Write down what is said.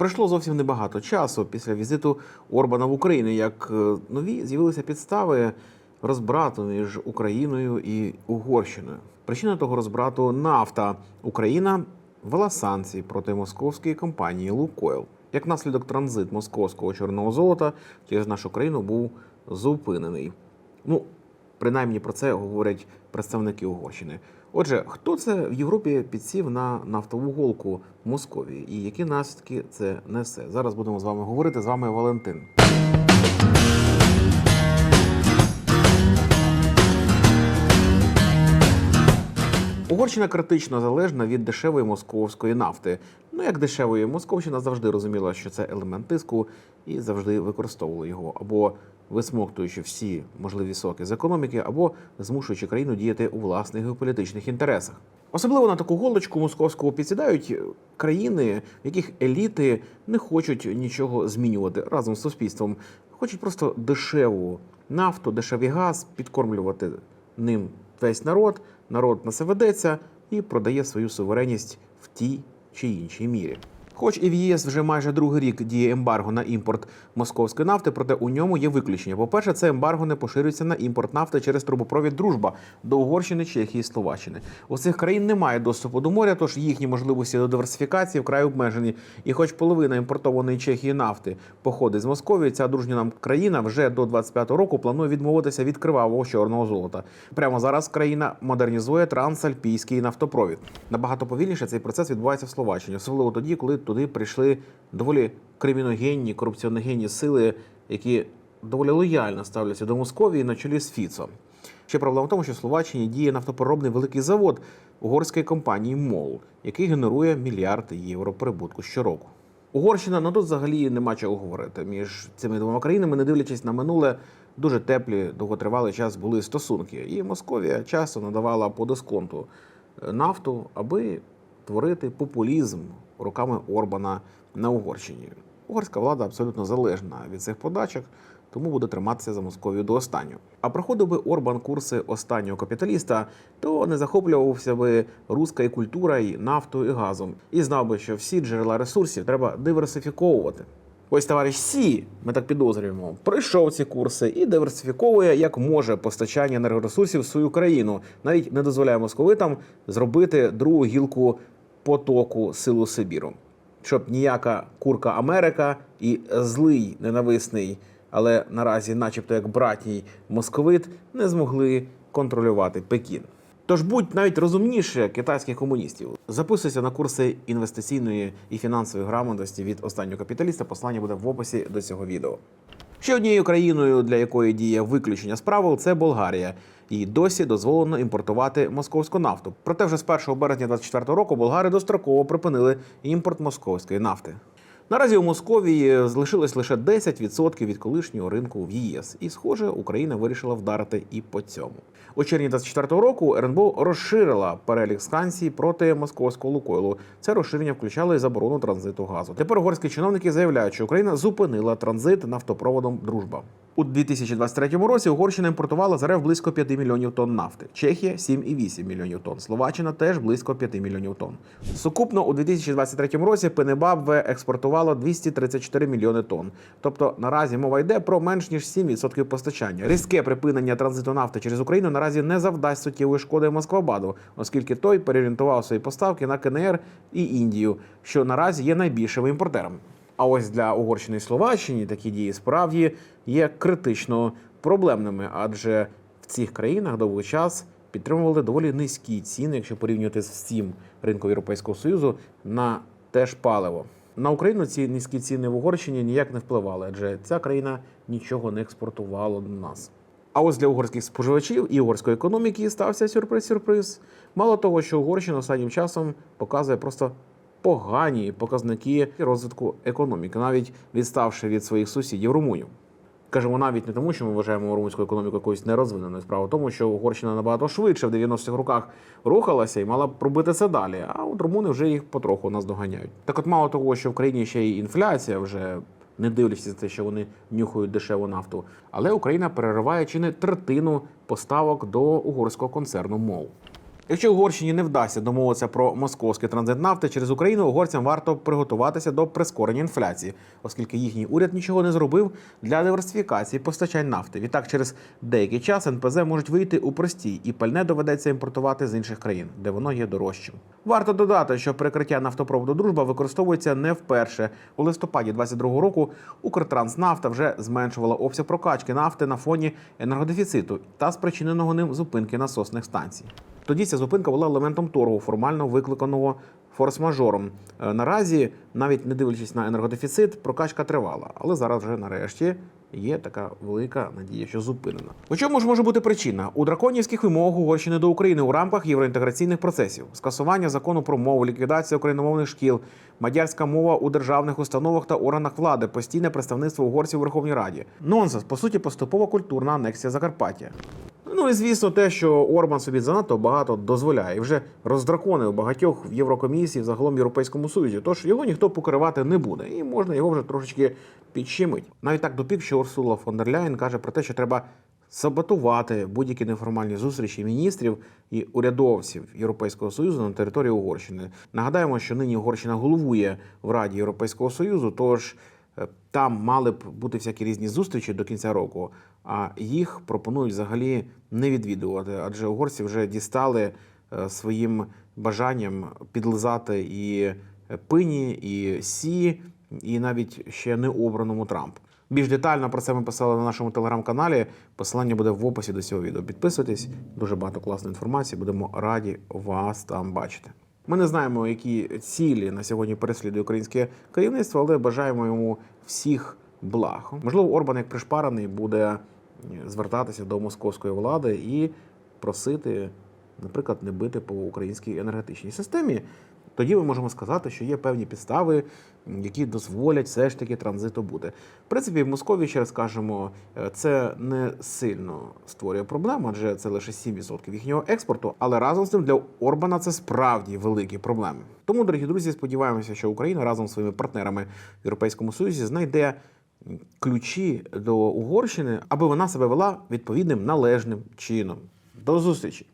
Пройшло зовсім небагато часу після візиту Орбана в Україну, як е, нові з'явилися підстави розбрату між Україною і Угорщиною. Причина того розбрату нафта. Україна ввела санкції проти московської компанії Лукойл. Як наслідок транзит московського чорного золота через нашу країну був зупинений. Ну, принаймні про це говорять представники Угорщини. Отже, хто це в Європі підсів на нафтову голку в Московії і які наслідки це несе? Зараз будемо з вами говорити. З вами Валентин. Угорщина критично залежна від дешевої московської нафти. Ну як дешевої Московщина завжди розуміла, що це елемент тиску, і завжди використовувала його або висмоктуючи всі можливі соки з економіки, або змушуючи країну діяти у власних геополітичних інтересах. Особливо на таку голочку московського підсідають країни, в яких еліти не хочуть нічого змінювати разом з суспільством, хочуть просто дешеву нафту, дешевий газ, підкормлювати ним весь народ. Народ на ведеться і продає свою суверенність в тій чи іншій мірі. Хоч і в ЄС вже майже другий рік діє ембарго на імпорт московської нафти, проте у ньому є виключення. По-перше, це ембарго не поширюється на імпорт нафти через трубопровід Дружба до Угорщини, Чехії, Словаччини. У цих країн немає доступу до моря, тож їхні можливості до диверсифікації вкрай обмежені. І хоч половина імпортованої Чехії нафти походить з Московії, ця дружня нам країна вже до 25-го року планує відмовитися від кривавого чорного золота. Прямо зараз країна модернізує трансальпійський нафтопровід. Набагато повільніше цей процес відбувається в Словаччині, особливо тоді, коли туди прийшли доволі криміногенні, корупціоногенні сили, які доволі лояльно ставляться до Московії на чолі з Фіцо. Ще проблема в тому, що в Словаччині діє нафтопереробний великий завод угорської компанії МОЛ, який генерує мільярди євро прибутку щороку. Угорщина ну тут взагалі нема чого говорити. Між цими двома країнами, не дивлячись на минуле, дуже теплі, довготривалий час були стосунки. І Московія часто надавала по дисконту е, нафту, аби творити популізм руками Орбана на Угорщині. Угорська влада абсолютно залежна від цих подачок, тому буде триматися за Московію до останнього. А проходив би Орбан курси останнього капіталіста, то не захоплювався би руська і культура, і нафтою, і газом, і знав би, що всі джерела ресурсів треба диверсифіковувати. Ось товариш Сі, ми так підозрюємо, пройшов ці курси і диверсифіковує як може постачання енергоресурсів в свою країну, навіть не дозволяє московитам зробити другу гілку потоку силу Сибіру, щоб ніяка курка Америка і злий ненависний, але наразі, начебто, як братній московит, не змогли контролювати Пекін. Тож будь навіть розумніше китайських комуністів. Записуйся на курси інвестиційної і фінансової грамотності від останнього капіталіста. Послання буде в описі до цього відео. Ще однією країною, для якої діє виключення з правил, це Болгарія. Їй досі дозволено імпортувати московську нафту. Проте вже з 1 березня 2024 року болгари достроково припинили імпорт московської нафти. Наразі у Московії залишилось лише 10% від колишнього ринку в ЄС, і, схоже, Україна вирішила вдарити і по цьому. У червні 2024 року РНБО розширила перелік санкцій проти московського Лукойлу. Це розширення включало і заборону транзиту газу. Тепер угорські чиновники заявляють, що Україна зупинила транзит нафтопроводом Дружба. У 2023 році Угорщина імпортувала з РФ близько 5 мільйонів тонн нафти. Чехія 7,8 мільйонів тонн. Словаччина теж близько 5 мільйонів тонн. Сукупно у 2023 році Пенебабве експортувало 234 мільйони тонн. Тобто наразі мова йде про менш ніж 7% постачання. Різке припинення транзиту нафти через Україну наразі не завдасть суттєвої шкоди Москвабаду, оскільки той переорієнтував свої поставки на КНР і Індію, що наразі є найбільшими імпортерами. А ось для Угорщини і Словаччини такі дії справді є критично проблемними, адже в цих країнах довгий час підтримували доволі низькі ціни, якщо порівнювати з всім ринком Європейського Союзу, на те ж паливо. На Україну ці низькі ціни в Угорщині ніяк не впливали, адже ця країна нічого не експортувала до нас. А ось для угорських споживачів і угорської економіки стався сюрприз-сюрприз. Мало того, що Угорщина останнім часом показує просто погані показники розвитку економіки, навіть відставши від своїх сусідів Румунів. Кажемо навіть не тому, що ми вважаємо румунську економіку якоюсь нерозвиненою. Справа тому, що Угорщина набагато швидше в 90-х роках рухалася і мала б це далі. А от румуни вже їх потроху наздоганяють. Так, от мало того, що в країні ще й інфляція вже. Не дивлячись на те, що вони нюхають дешеву нафту, але Україна перериває чи не третину поставок до угорського концерну МОЛ. Якщо Угорщині не вдасться домовитися про московський транзит нафти через Україну, угорцям варто приготуватися до прискорення інфляції, оскільки їхній уряд нічого не зробив для диверсифікації постачань нафти. Відтак, через деякий час НПЗ можуть вийти у простій, і пальне доведеться імпортувати з інших країн, де воно є дорожчим. Варто додати, що перекриття нафтопроводу Дружба використовується не вперше. У листопаді 22-го року Укртранснафта вже зменшувала обсяг прокачки нафти на фоні енергодефіциту та спричиненого ним зупинки насосних станцій. Тоді ця зупинка була елементом торгу, формально викликаного форс-мажором. Е, Наразі, навіть не дивлячись на енергодефіцит, прокачка тривала, але зараз вже нарешті. Є така велика надія, що зупинена. У чому ж може бути причина? У драконівських вимогах Угорщини до України у рамках євроінтеграційних процесів, скасування закону про мову, ліквідація україномовних шкіл, мадярська мова у державних установах та органах влади, постійне представництво угорців у Верховній Раді. Нонсенс, по суті, поступова культурна анексія Закарпаття. Ну і звісно, те, що Орбан собі занадто багато дозволяє, і вже роздраконив багатьох в Єврокомісії, загалом в Європейському Союзі. Тож його ніхто покривати не буде, і можна його вже трошечки підщемить. Навіть так допік, що Урсула фон дер Ляєн каже про те, що треба саботувати будь-які неформальні зустрічі міністрів і урядовців Європейського союзу на території Угорщини. Нагадаємо, що нині Угорщина головує в Раді Європейського союзу, тож. Е, Там мали б бути всякі різні зустрічі до кінця року, а їх пропонують взагалі не відвідувати, адже угорці вже дістали е, своїм бажанням підлизати і пині, і сі, і навіть ще не обраному Трамп. Більш детально про це ми писали на нашому телеграм-каналі. Посилання буде в описі до цього відео. Підписуйтесь, дуже багато класної інформації. Будемо раді вас там бачити. Ми не знаємо, які цілі на сьогодні переслідує українське керівництво, але бажаємо йому всіх благ. Можливо, Орбан, як пришпарений, буде звертатися до московської влади і просити, наприклад, не бити по українській енергетичній системі. Тоді ми можемо сказати, що є певні підстави, які дозволять все ж таки транзиту бути. В принципі, в Москові, ще раз кажемо, е, це не сильно створює проблему, адже це лише 7% їхнього експорту. Але разом з тим для Орбана це справді великі проблеми. Тому, дорогі друзі, сподіваємося, що Україна разом з своїми партнерами в Європейському Союзі знайде ключі до Угорщини, аби вона себе вела відповідним належним чином. До зустрічі!